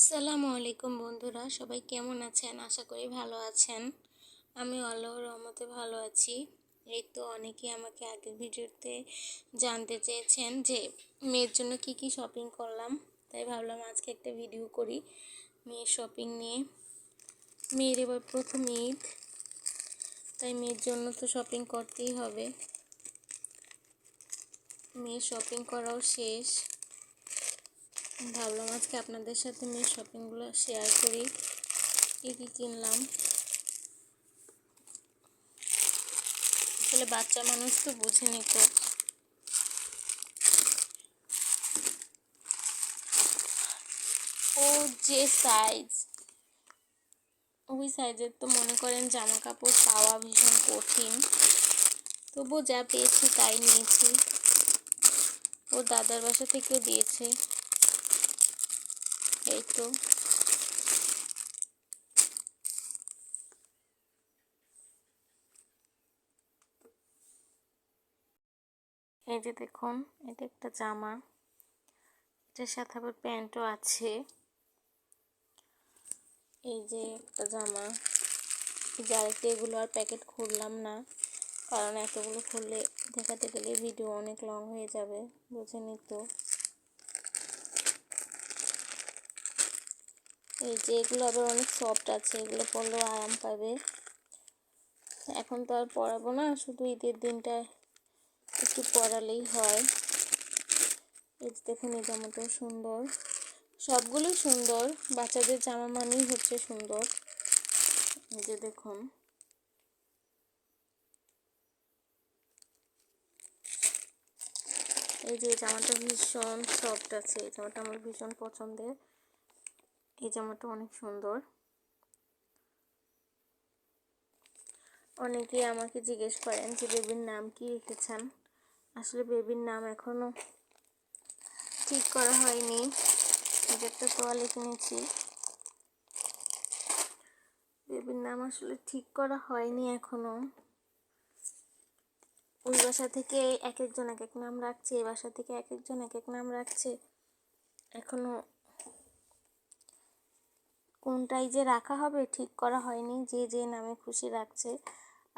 আসসালামু আলাইকুম বন্ধুরা, সবাই কেমন আছেন? আশা করি ভালো আছেন। আমি আল্লাহ রহমতে ভালো আছি। এই তো অনেকে আমাকে আগের ভিডিওতে জানতে চেয়েছেন যে মেয়ের জন্য কি কি শপিং করলাম। তাই ভাবলাম আজকে একটা ভিডিও করি মেয়ের শপিং নিয়ে। মেয়ের এবার প্রথম ঈদ, তাই মেয়ের জন্য তো শপিং করতেই হবে। মেয়ের শপিং করাও শেষ। ভাবলাম আজকে আপনাদের সাথে আমি শপিংগুলো শেয়ার করি। কী কী কিনলাম। আসলে বাচ্চা মানুষ তো বুঝে নিত ও যে সাইজ ওই সাইজের তো মনে করেন জামা কাপড় পাওয়া ভীষণ কঠিন। তবু যা পেয়েছি তাই নিয়েছি। ও দাদার বাসা থেকেও দিয়েছে। এই তো। এই যে দেখুন এটা একটা জামা। এটার সাথে আবার প্যান্টও আছে। এই যে একটা জামা। যে আরেকটা এগুলো আর প্যাকেট খুললাম না, কারণ এতগুলো খুললে দেখাতে গেলে ভিডিও অনেক লং হয়ে যাবে বুঝে নিত এই যে এগুলো আবার অনেক সফট আছে, এগুলো পরলেও আরাম পাবে। এখন তো আর পরাবো না, শুধু ঈদের দিনটা একটু পরালেই হয়। এই যে দেখুন, এই জামাটাও সুন্দর। সবগুলোই সুন্দর, বাচ্চাদের জামা মানেই হচ্ছে সুন্দর। এই যে দেখুন। এই যে জামাটা ভীষণ সফট আছে, এই জামাটা আমার ভীষণ পছন্দের। এই জামাটা অনেক সুন্দর। অনেকেই আমাকে জিজ্ঞেস করেন যে, বেবির নাম কি রেখেছেন? আসলে বেবির নাম এখনও ঠিক করা হয়নি। যে একটা তোয়ালে কিনেছি বেবির নাম আসলে ঠিক করা হয়নি এখনও ওই বাসা থেকে এক একজন এক এক নাম রাখছে, এই বাসা থেকে এক একজন এক এক নাম রাখছে। এখনও কোনটাই যে রাখা হবে ঠিক করা হয়নি, যে যে নামে খুশি রাখছে,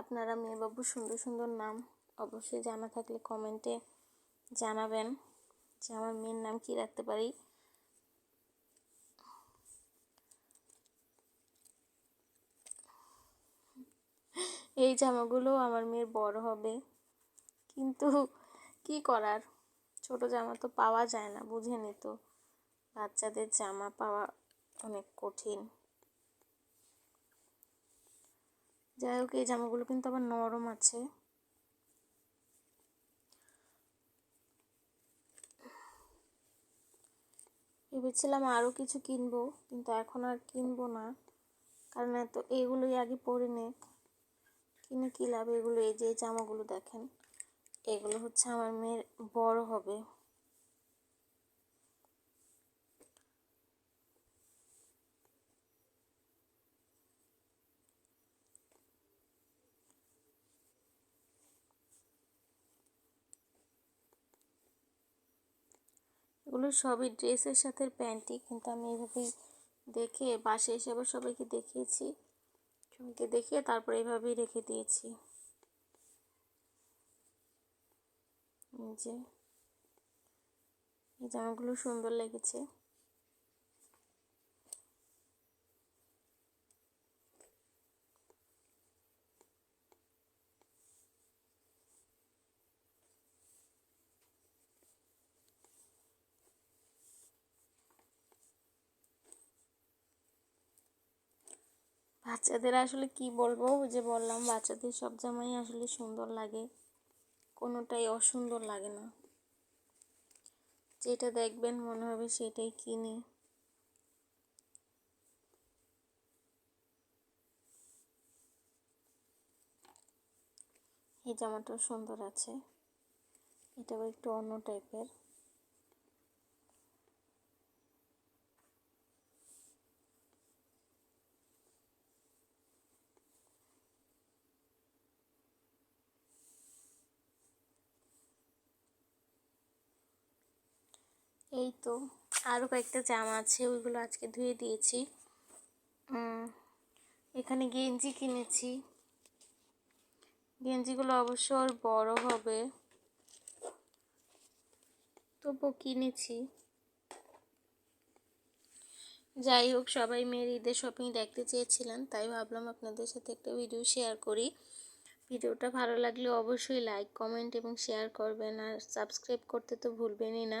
আপনারা মেয়ে মেয়েবাবু সুন্দর সুন্দর নাম অবশ্যই জানা থাকলে কমেন্টে জানাবেন যে আমার মেয়ের নাম কি রাখতে পারি। এই জামাগুলো আমার মেয়ের বড় হবে, কিন্তু কি করার? ছোট জামা তো পাওয়া যায় না বুঝে নিত বাচ্চাদের জামা পাওয়া অনেক কঠিন। যাই হোক, এই জামাগুলো কিন্তু আবার নরম আছে। ভেবেছিলাম আরও কিছু কিনবো, কিন্তু এখন আর কিনবো না। কারণ এত, এগুলোই আগে পরে নে কিনে কী লাভ? এগুলো, এই যে জামাগুলো দেখেন, এগুলো হচ্ছে আমার মেয়ের বড় হবে। এগুলো সবই ড্রেসের সাথে প্যান্টই, কিন্তু আমি এইভাবেই দেখে বাসে এসে আবার সবাইকে দেখিয়েছি। সবাইকে দেখিয়ে তারপর এভাবেই রেখে দিয়েছি। যে, এই জামাগুলো সুন্দর লেগেছে। বাচ্চাদের আসলে কি বলব? যে বললাম, বাচ্চাদের সব জামাই আসলে সুন্দর লাগে, কোনোটাই অসুন্দর লাগে না। যেটা দেখবেন মনে হবে সেটাই কিনি। এই জামাটাও সুন্দর আছে, এটাও একটু অন্য টাইপের এই তো আরও কয়েকটা জামা আছে, ওইগুলো আজকে ধুয়ে দিয়েছি। এখানে গেঞ্জি কিনেছি। গেঞ্জিগুলো অবশ্য ওর বড় হবে। তবু কিনেছি। যাই হোক, সবাই মেয়ের ঈদের শপিং দেখতে চেয়েছিলেন, তাই ভাবলাম আপনাদের সাথে একটা ভিডিও শেয়ার করি। ভিডিওটা ভালো লাগলে অবশ্যই লাইক কমেন্ট এবং শেয়ার করবেন, আর সাবস্ক্রাইব করতে তো ভুলবেনই না।